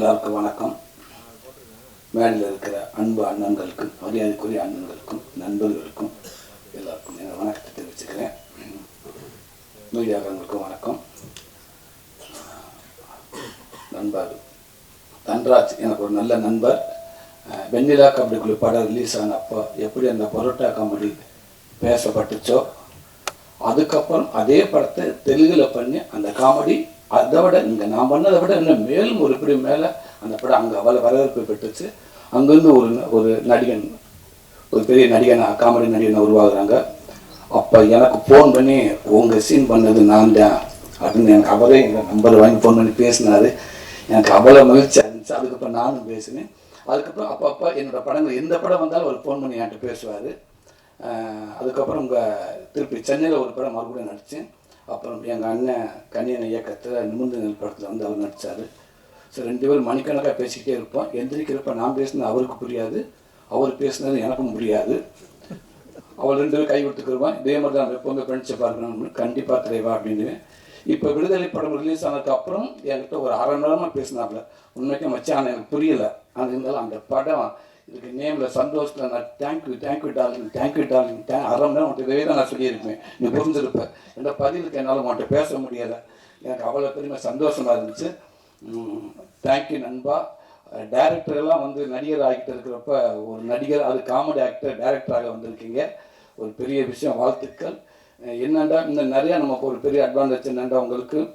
எல்லாருக்கும் வணக்கம். மேடையில் இருக்கிற அன்பு அண்ணன்களுக்கும் மரியாதைக்குரிய அண்ணன்களுக்கும் நண்பர்களுக்கும் எல்லாருக்கும் என் வணக்கத்தை தெரிவிச்சுக்கிறேன். மீடியாக்காரங்களுக்கும் வணக்கம். நண்பர் தன்ராஜ் எனக்கு ஒரு நல்ல நண்பர். வெண்ணிலா கபடி குழு படம் ரிலீஸ் ஆனப்போ எப்படி அந்த பரோட்டா காமெடி பேசப்பட்டுச்சோ அதுக்கப்புறம் அதே படத்தை தெலுங்கில் பண்ணி அந்த காமெடி அதை விட இங்கே நான் பண்ணதை விட இன்னும் மேலும் ஒரு பிடி மேலே அந்த படம் அங்கே அவளை வரவேற்பு பெற்றுச்சு. அங்கேருந்து ஒரு ஒரு நடிகன் ஒரு பெரிய நடிகன் காமெடி நடிகனை உருவாகுறாங்க. அப்போ எனக்கு ஃபோன் பண்ணி உங்கள் சீன் பண்ணது நான் தான். அப்படின்னு எனக்கு அவரே எங்கள் நம்பர் வாங்கி ஃபோன் பண்ணி பேசினாரு. எனக்கு அவ்வளோ மகிழ்ச்சியாக இருந்துச்சு அதுக்கப்புறம் நானும் பேசினேன். அதுக்கப்புறம் அப்பப்போ என்னோட படங்கள் எந்த படம் வந்தாலும் அவர் ஃபோன் பண்ணி என்கிட்ட பேசுவார். அதுக்கப்புறம் உங்கள் திருப்பி சென்னையில் ஒரு படம் மறுபடியும் நடித்தேன் அப்புறம் எங்கள் அண்ணன் கண்ணியன் இயக்கத்தில் நிமிர்ந்து நெல் படத்தில் வந்து அவர் நடித்தார் ஸோ ரெண்டு பேரும் மணிக்கணக்காக பேசிக்கிட்டே இருப்போம். எந்திரிக்கிறப்ப நான் பேசினது அவருக்கு புரியாது. அவர் பேசினது எனக்கும் புரியாது அவள் ரெண்டு பேரும் கை விட்டுக்கிருவான் இதே மாதிரி தான் எப்போவுமே ஃப்ரெண்ட்ஷிப் இருக்கணும் கண்டிப்பாக தலைவா அப்படின்னு இப்போ விடுதலை படம் ரிலீஸ் ஆனதுக்கு அப்புறம் என்கிட்ட ஒரு அரை மணி நேரமாக பேசினாப்புல உண்மைக்கு மச்சான் எனக்கு புரியல. அது இருந்தாலும் அந்த படம் இதுக்கு நேமில் சந்தோஷத்தில் நான் thank you thank you darling thank you darling தே அரை மணி நேரம் உன்கிட்ட இதே தான் நான் சொல்லியிருப்பேன். நீ புரிஞ்சிருப்ப. இந்த பதிலுக்கு என்னால் உன்கிட்ட பேச முடியலை. எனக்கு அவ்வளோ பெருமை சந்தோஷமாக இருந்துச்சு. தேங்க்யூ நண்பா. டேரக்டரெல்லாம் வந்து நடிகர் ஆகிட்டு இருக்கிறப்ப ஒரு நடிகர் அது காமெடி ஆக்டர் டேரக்டராக வந்திருக்கீங்க. ஒரு பெரிய விஷயம் வாழ்த்துக்கள். அஹ் இந்த நிறையா நமக்கு ஒரு பெரிய அட்வான்டேஜ் என்னண்டா உங்களுக்கு?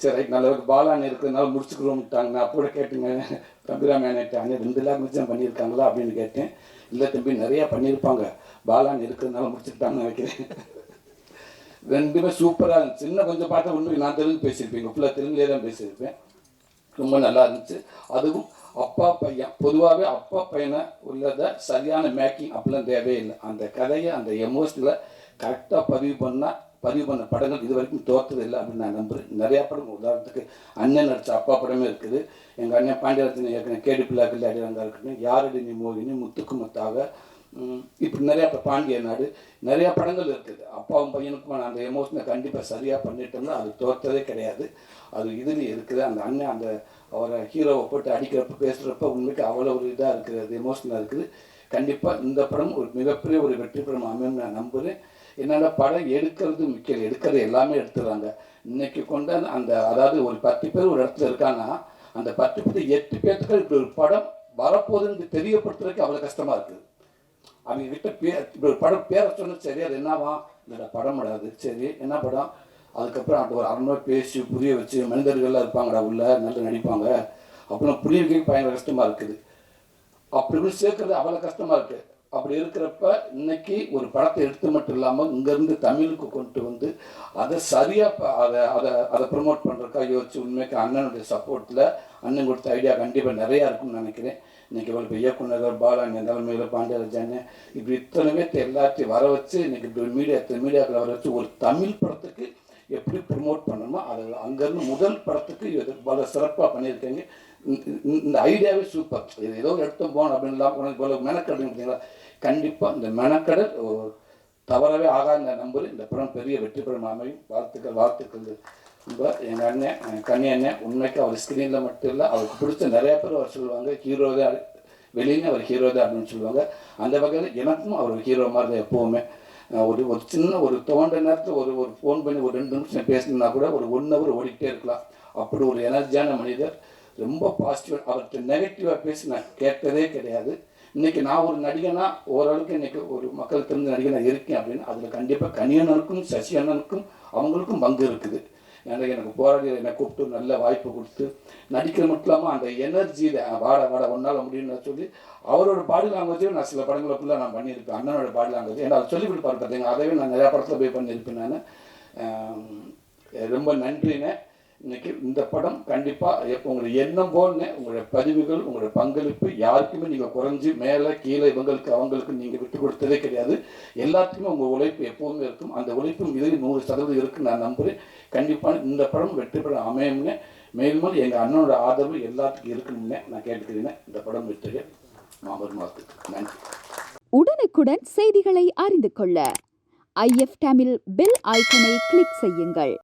சரி ரைட் நல்ல பாலான் இருக்கிறதுனால முடிச்சுக்கிறோம்ட்டாங்க நான் கூட கேட்டுங்க தம்பிராமேனிட்டாங்க ரெண்டு லாங்குவேஜ் தான் பண்ணியிருக்காங்களா அப்படின்னு கேட்டேன். இல்லை தம்பி நிறையா பண்ணியிருப்பாங்க. பாலான் இருக்கிறதுனால முடிச்சுக்கிட்டாங்கன்னு நினைக்கிறேன். ரெண்டுமே சூப்பராக இருந்துச்சு. இன்னும் கொஞ்சம் பார்த்தா ஒன்று நான் தெலுங்கு பேசியிருப்பேன். ஃபுல்லாக தெலுங்குலேயே தான் பேசியிருப்பேன். ரொம்ப நல்லா இருந்துச்சு. அதுவும் அப்பா பையன் பொதுவாகவே அப்பா பையனை உள்ளதை சரியான மேக்கிங் அப்படிலாம் தேவையில்லை. அந்த கதையை அந்த எமோஷனில் கரெக்டாக பதிவு பண்ணால் பதிவு பண்ண படங்கள் இது வரைக்கும் தோற்றது இல்லை அப்படின்னு நான் நம்புகிறேன் நிறையா படம் உதாரணத்துக்கு அண்ணன் நடிச்ச அப்பா படமே இருக்குது. எங்கள் அண்ணன் பாண்டியரத்தின் ஏற்கனவே கேடி பிள்ளாக்கள் வந்தா இருக்கட்டும் யாரடி நீ மோகினி முத்துக்கு முத்தாக இப்படி நிறையா இப்போ பாண்டிய நாடு நிறையா படங்கள் இருக்குது. அப்பாவும் பையனுக்கும் அந்த எமோஷனை கண்டிப்பாக சரியாக பண்ணிட்டோம்னா அது தோற்றதே கிடையாது. அது இதுலேயும் இருக்குது. அந்த அண்ணன் அந்த அவரை ஹீரோவை போட்டு அடிக்கிறப்ப பேசுகிறப்ப உண்மைக்கு அவ்வளோ ஒரு இதாக இருக்குது அது எமோஷனாக இருக்குது. கண்டிப்பாக இந்த படம் ஒரு மிகப்பெரிய ஒரு வெற்றி படம் அமையும் நான் நம்புகிறேன் என்னால் படம் எடுக்கிறது முக்கியம். எடுக்கிறது எல்லாமே எடுத்துறாங்க இன்னைக்கு கொண்ட அந்த- அதாவது ஒரு பத்து பேர் ஒரு இடத்துல இருக்காங்கன்னா அந்த பத்து பேர் எட்டு பேர்த்துக்கு இப்படி ஒரு படம் வரப்போகுதுன்னு தெரியப்படுத்துறதுக்கு அவ்வளோ கஷ்டமாக இருக்குது அவங்க கிட்ட பே இப்படி ஒரு படம் பேரை சொன்னது சரி அது என்னவா? இந்த படம் விடாது சரி என்ன படம்? அதுக்கப்புறம் அந்த ஒரு அறநூறு பேசி புரிய வச்சு மனிதர்கள்லாம் இருப்பாங்கடா உள்ள நல்லா நடிப்பாங்க. அப்புறம் புரிய வைக்க பயங்கர கஷ்டமாக இருக்குது. அப்படி இப்படி சேர்க்கறது அவ்வளோ கஷ்டமாக இருக்குது அப்படி இருக்கிறப்ப இன்னைக்கு ஒரு படத்தை எடுத்து மட்டும் இல்லாமல் இங்கேருந்து தமிழுக்கு கொண்டு வந்து அதை சரியாக அதை அதை அதை ப்ரொமோட் பண்ணுறதுக்காக யோசிச்சு உண்மைக்கு அண்ணனுடைய சப்போர்ட்டில் அண்ணன் கொடுத்த ஐடியா கண்டிப்பாக நிறையா இருக்கும்னு நினைக்கிறேன். இன்னைக்கு இவ்வளோ இயக்குனர் பாலா நிலமையில் பாண்டியராஜன் இப்படி இத்தனை பேர்த்து எல்லாத்தையும் வர வச்சு இன்னைக்கு மீடியா மீடியாக்களை வர வச்சு ஒரு தமிழ் படத்துக்கு எப்படி ப்ரொமோட் பண்ணணுமோ அதில் அங்கேருந்து முதல் படத்துக்கு இது பல சிறப்பாக பண்ணியிருக்கீங்க. இந்த- ஐடியாவே சூப்பர் இது ஏதோ எடுத்து போகணும் அப்படின்லாம் போனது போல மெனக்கடல் பார்த்தீங்களா கண்டிப்பாக இந்த மெனக்கடல் தவறவே ஆகாத நம்பர் இந்த படம் பெரிய வெற்றி படம் அமையும். வாழ்த்துக்கள் வாழ்த்துக்கள். ரொம்ப எங்கள் அண்ணன் என் அண்ணன் உண்மைக்கு அவர் ஸ்க்ரீனில் மட்டும் இல்லை அவருக்கு பிடிச்ச நிறைய பேர் அவர் சொல்லுவாங்க. ஹீரோ தான் வெளியில அவர் ஹீரோ தான் அப்படின்னு சொல்லுவாங்க. அந்த வகையில் எனக்கும் அவர் ஹீரோ மாதிரி தான் எப்போவுமே. ஒரு ஒரு சின்ன ஒரு தோண்ட நேரத்தில் ஒரு ஒரு ஃபோன் பண்ணி ஒரு ரெண்டு நிமிஷம் பேசணும்னா கூட ஒரு ஒன் ஹவர் ஓடிக்கிட்டே இருக்கலாம். அப்படி ஒரு எனர்ஜியான மனிதர் ரொம்ப பாசிட்டிவ் அவர்கிட்ட நெகட்டிவாக பேசி நான் கேட்டதே கிடையாது. இன்னைக்கு நான் ஒரு நடிகனா ஓரளவுக்கு இன்னைக்கு ஒரு மக்கள் தெரிஞ்ச நடிகனாக இருக்கேன் அப்படின்னு அதில் கண்டிப்பாக கனியண்ணனுக்கும் சசி அண்ணனுக்கும் அவங்களுக்கும் பங்கு இருக்குது. ஏன்னா எனக்கு போராடி என்னை கூப்பிட்டு நல்ல வாய்ப்பு கொடுத்து நடிக்கிற மட்டும் இல்லாமல் அந்த எனர்ஜியில் வாட வாட ஒன்றால் முடியும்னு சொல்லி அவரோட பாடி லாங்குவேஜையும் நான் சில படங்களுக்குள்ள நான் பண்ணியிருப்பேன். அண்ணனோட பாடி லாங்குவேஜ் ஏன்னா அதை சொல்லி கொடுப்பாரு பார்த்தீங்க அதையும் நான் நிறையா படத்தில் போய் பண்ணியிருப்பேன் நான். ரொம்ப நன்றிண்ணே. இன்னைக்கு இந்த படம் கண்டிப்பாக உங்களுடைய எண்ணம் போல்னு உங்களுடைய பதிவுகள் உங்களுடைய பங்களிப்பு யாருக்குமே நீங்கள் குறைஞ்சி மேலே கீழே இவங்களுக்கு அவங்களுக்கு நீங்கள் விட்டு கொடுத்ததே கிடையாது. எல்லாத்துக்குமே உங்கள் உழைப்பு எப்போவுமே இருக்கும். அந்த உழைப்பு இது நூறு சதவீதம் இருக்குன்னு நான் நம்புகிறேன் கண்டிப்பாக இந்த படம் வெற்றி பெற அமையும்னு மேலும் எங்கள் அண்ணனோட ஆதரவு எல்லாத்துக்கும் இருக்கணும்னு நான் கேட்டுக்கிறேன். இந்த படம் வெற்றி மாபெரும் நன்றி. உடனுக்குடன் செய்திகளை அறிந்து கொள்ள ஐஎஃப் டேமில் பெல் ஐக்கனை கிளிக் செய்யுங்கள்.